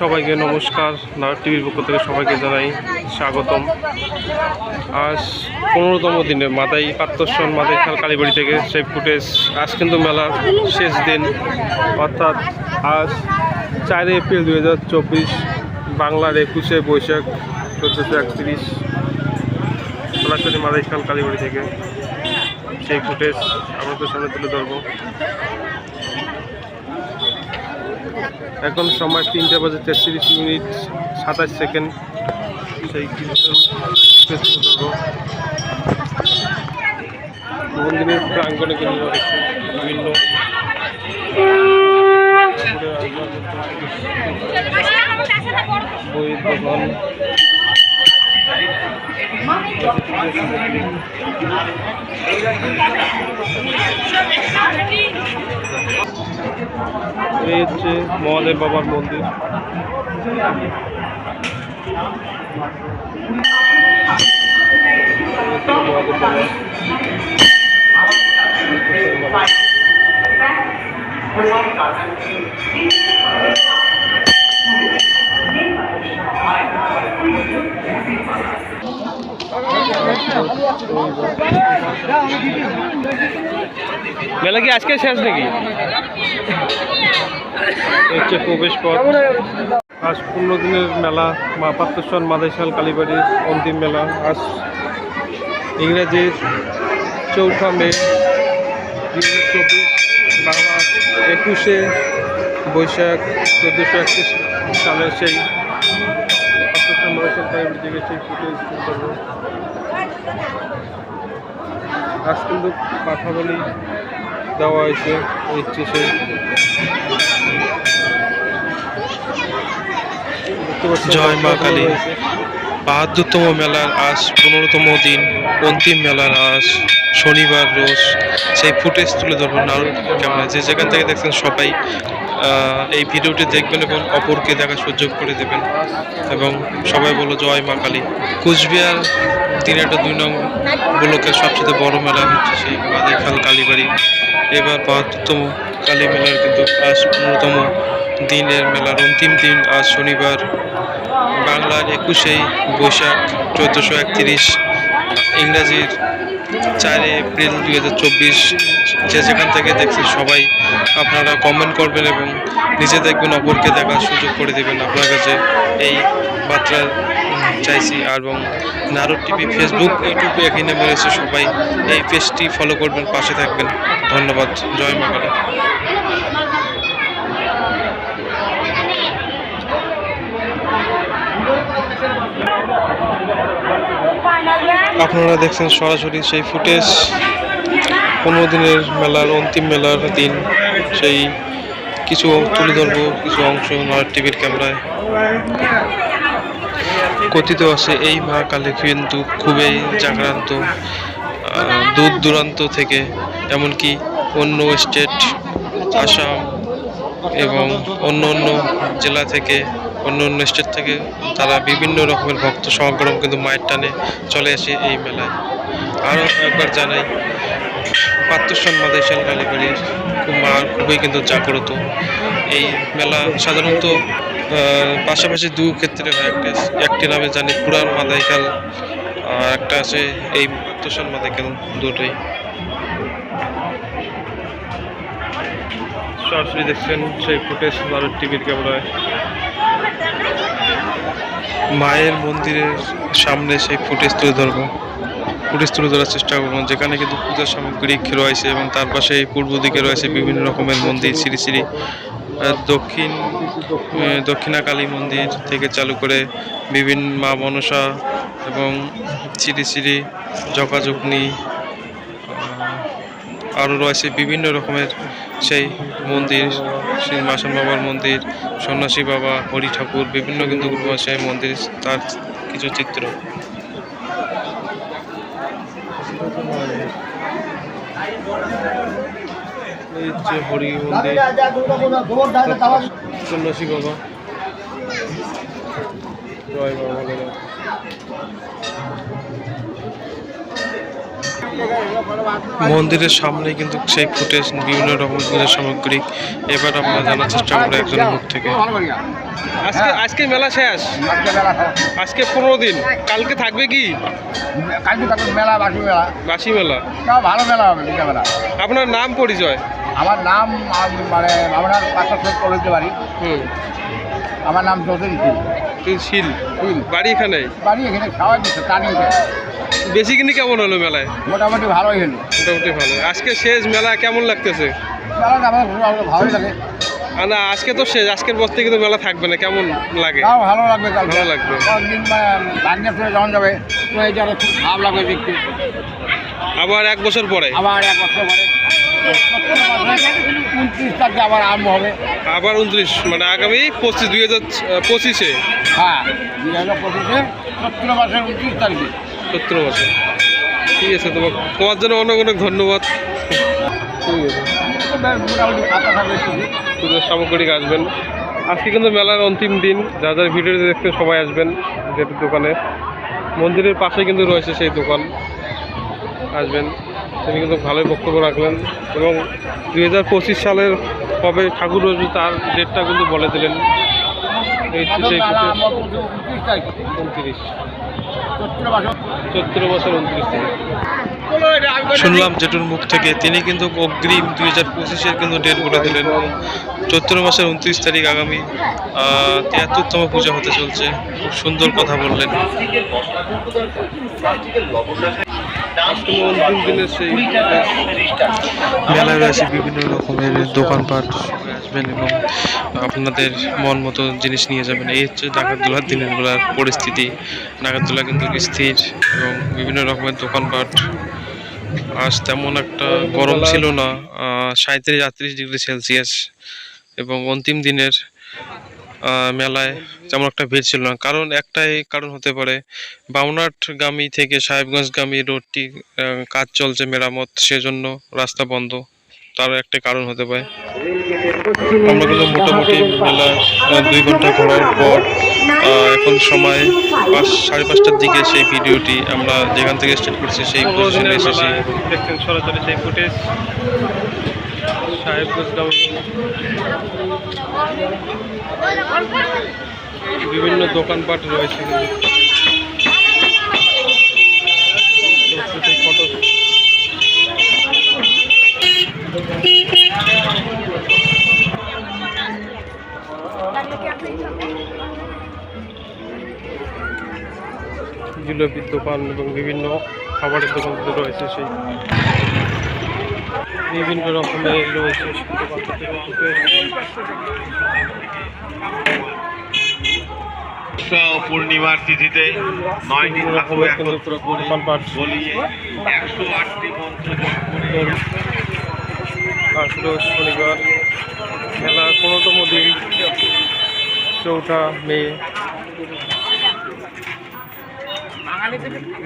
সবাইকে নমস্কার নাটক টিভির পক্ষ থেকে সবাইকে জানাই স্বাগতম। আজ পনেরোতম দিনে মাদাই পাত্তসন মাদাই খাল কালীবাড়ি থেকে সেই ফুটেজ। আজ কিন্তু মেলার শেষ দিন। অর্থাৎ আজ চার এপ্রিল দুই হাজার চব্বিশ, বাংলার একুশে বৈশাখ চোদ্দোশো একত্রিশ। সরাসরি মাদাই খাল কালীবাড়ি থেকে সেই ফুটেজ আমাদের সামনে তুলে ধরবো। এখন সময় তিনটে বাজে তেত্রিশ মিনিট সাতাশ সেকেন্ড। সেই মন্দিরের প্রাঙ্গণে কিন্তু বিভিন্ন বইয়ের দোকান এই হচ্ছে মহাদেব বাবার মন্দির এই হচ্ছে মহাদেব বাবা মেলা কি আজকে শেষ নাকি এই হচ্ছে প্রবেশ পথ আজ পনেরো দিনের মেলা, মা পাত্তস্বর মাদাইশাল কালীবাড়ির অন্তিম মেলা। আজ ইংরেজির চৌঠা মে দু হাজার চব্বিশ বাংলা একুশে বৈশাখ চোদ্দোশো একত্রিশ সালের সেই সেই আজ কিন্তু কথা বলি দেওয়া হয়েছে হচ্ছে সেই জয় মা কালী। বাহাত্তরতম মেলার আজ পনেরোতম দিন অন্তিম মেলার আজ শনিবার রোজ। সেই ফুটেজ তুলে ধরবেন নারদ ক্যামেরা যে যেখান থেকে দেখছেন সবাই এই ভিডিওটি দেখবেন এবং অপরকে দেখার সুযোগ করে দেবেন। এবং সবাই বলো জয় মা কালী। কুচবিহার তিন একটা দুই নং ব্লকের সবচেয়ে বড় মেলা হচ্ছে সেই মাদাইখাল কালীবাড়ি। এবার বাহাত্তরতম কালী মেলার কিন্তু আজ পনেরোতম দিনের মেলার অন্তিম দিন। আজ শনিবার, বাংলার একুশে বৈশাখ, চোদ্দোশো একত্রিশ। ইংরাজির চার এপ্রিল দুই হাজার চব্বিশ, যে যেখান থেকে দেখছেন সবাই আপনারা কমেন্ট করবেন এবং নিজে দেখবেন, অপরকে দেখার সুযোগ করে দেবেন। আপনার কাছে এই বার্তা চাইছি। এবং নারদ টিভি ফেসবুক ইউটিউবে এখানে রয়েছে সবাই। এই পেজটি ফলো করবেন, পাশে থাকবেন। ধন্যবাদ। জয় মা আপনারা দেখছেন সরাসরি সেই ফুটেজ। পনেরো দিনের মেলার, অন্তিম মেলার দিন। সেই কিছু তুলে ধরবো, কিছু অংশ নয় টিভির ক্যামেরায়। কথিত আছে, এই মা কালী কিন্তু খুবই জাগ্রান্ত দূর দূরান্ত থেকে, এমনকি অন্য স্টেট, আসাম এবং অন্য অন্য জেলা থেকে অন্য অন্য স্টেট থেকে তারা বিভিন্ন রকমের ভক্ত সমাগম কিন্তু মায়ের টানে চলে আসে এই মেলায়। আরও একবার জানাই পাত্রসন মাদেশাল কালীবাড়ির মা খুবই কিন্তু জাগ্রত। এই মেলা সাধারণত পাশাপাশি দু ক্ষেত্রে হয় একটা, একটি নামে জানি পুরান মাদাইকাল আর একটা আছে এই পাত্রসন মাদাইকাল দুটোই। সরাসরি দেখছেন সেই ফুটেজ ভারত টিভির ক্যামেরায়। মায়ের মন্দিরের সামনে সেই ফুটেজ তুলে ধরবো। ফুটেজ তুলে ধরার চেষ্টা করব। যেখানে কিন্তু পূজার সামগ্রিক রয়েছে এবং তার পাশে পূর্ব দিকে রয়েছে বিভিন্ন রকমের মন্দির শ্রী শ্রী দক্ষিণ দক্ষিণাকালী দক্ষিণা কালী মন্দির থেকে চালু করে বিভিন্ন মা মনসা এবং শ্রী শ্রী জকাজগ্নি আরও রয়েছে বিভিন্ন রকমের সেই মন্দির শ্রী মাসান বাবার মন্দির, সন্ন্যাসী বাবা, হরি ঠাকুর, বিভিন্ন কিন্তু রয়েছে মন্দির, তার কিছু চিত্র। হরি মন্দির, সন্ন্যাসী বাবা, জয় বাবা মন্দিরের সামনে কিন্তু সেই ফুটেজ বিভিন্ন রকম পূজা সামগ্রী। এবার আমরা জানার চেষ্টা করব একজনের মুখ থেকে। আজকে আজকে মেলা শেষ? আজকে পনেরো দিন। কালকে থাকবে কি? কালকে থাকবে মেলা বাকি মেলা। বাসি মেলা। ভালো মেলা হবে মেলা। আপনার নাম পরিচয়? আমার নাম মানে আমার পাঁচটা সব কলেজে বাড়ি। হুম। আমার নাম সিং তুই শিল। বাড়ি এখানে? বাড়ি এখানে খাওয়াই দিচ্ছে টানি বেশি কিনি কেমন হলো মেলায়? মোটামুটি ভালোই হলো। মোটামুটি ভালো। আজকে শেষ মেলা কেমন লাগতেছে? মেলাটা আমার ভালো- ভালোই লাগে। না আজকে তো শেষ। আজকের পর থেকে তো মেলা থাকবে না কেমন লাগে? ভালো লাগবে ভালো লাগবে। ফিরে যখন যাবে তো এটা খুব ভালো লাগবে দেখতে। আবার এক বছর পরে? আবার এক বছর পরে। উনত্রিশ তারিখে আবার আরম্ভ হবে। আবার উনত্রিশ মানে আগামী পঁচিশ দুই হাজার পঁচিশে? হ্যাঁ দুই হাজার পঁচিশে সত্তর মাসের উনত্রিশ তারিখে। সতেরো বছর ঠিক আছে তোমার তোমার জন্য অনেক অনেক ধন্যবাদ। ঠিক আছে। পুজোর সামগ্রিক আসবেন। আজকে কিন্তু মেলার অন্তিম দিন। যা যার ভিডিওতে দেখতে সবাই আসবেন যেহেতু দোকানে। মন্দিরের পাশে কিন্তু রয়েছে সেই দোকান। আসবেন। তিনি কিন্তু ভালোই বক্তব্য রাখলেন। এবং দুই হাজার পঁচিশ সালের কবে ঠাকুর রয়েছে তার ডেটটা কিন্তু বলে দিলেন। এই সেই উনত্রিশ সত্তর বছর উনত্রিশ শুনলাম জেঠুর মুখ থেকে তিনি কিন্তু অগ্রিম দুই হাজার পঁচিশের কিন্তু ডেট বলে দিলেন। চৈত্র মাসের উনত্রিশ তারিখ আগামী তিয়াত্তরতম পূজা হতে চলছে। খুব সুন্দর কথা বললেন। মেলায় রয়েছে বিভিন্ন রকমের দোকানপাট। আসবেন এবং আপনাদের মন মতো জিনিস নিয়ে যাবেন। এই হচ্ছে নাগারদোলার দিনের বেলার পরিস্থিতি। নাগারদোলা কিন্তু স্থির এবং বিভিন্ন রকমের দোকানপাট। আজ তেমন একটা গরম ছিল না। সাঁত্রিশ আটত্রিশ ডিগ্রি সেলসিয়াস এবং অন্তিম দিনের মেলায় তেমন একটা ভিড় ছিল না। কারণ একটাই কারণ হতে পারে বামনাটগামী থেকে সাহেবগঞ্জগামী রোডটি কাজ চলছে মেরামত, সেজন্য রাস্তা বন্ধ। তার একটা কারণ হতে পারে। আমরা কিন্তু মোটামুটি আহ, দুই ঘণ্টা ঘোরার পর এখন সময় পাঁচ সাড়ে পাঁচটার দিকে সেই ভিডিওটি আমরা যেখান থেকে স্টার্ট করছি সেই পজিশনে এসেছি। দেখছেন সরাসরি সেই ফুটেজ বিভিন্ন দোকানপাট রয়েছে। জিলাপির দোকান এবং বিভিন্ন খাবারের দোকানগুলো রয়েছে সেই বিভিন্ন রকমের রয়েছে দোকান পূর্ণিমার তিথিতে নয় দিন বিভিন্ন ঠাকুর রকমের কিন্তু একত্র করে বলিয়ে একশো আটটি মন্ত্র আসলো শনিবার মেলার কোনোতম দিন চৌঠা মে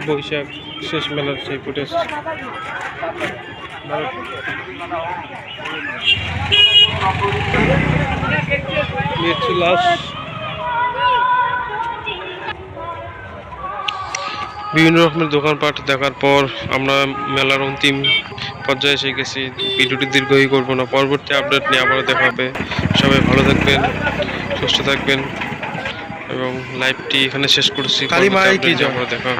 বৈশাখ শেষ মেলার সেই ফুটেজ লাস্ট বিভিন্ন রকমের দোকানপাট দেখার পর আমরা মেলার অন্তিম পর্যায়ে এসে গেছি। ভিডিওটি দীর্ঘই করব না। পরবর্তী আপডেট নিয়ে আবারও দেখা হবে। সবাই ভালো থাকবেন সুস্থ থাকবেন এবং লাইভটি এখানে শেষ করছি। দেখা হবে।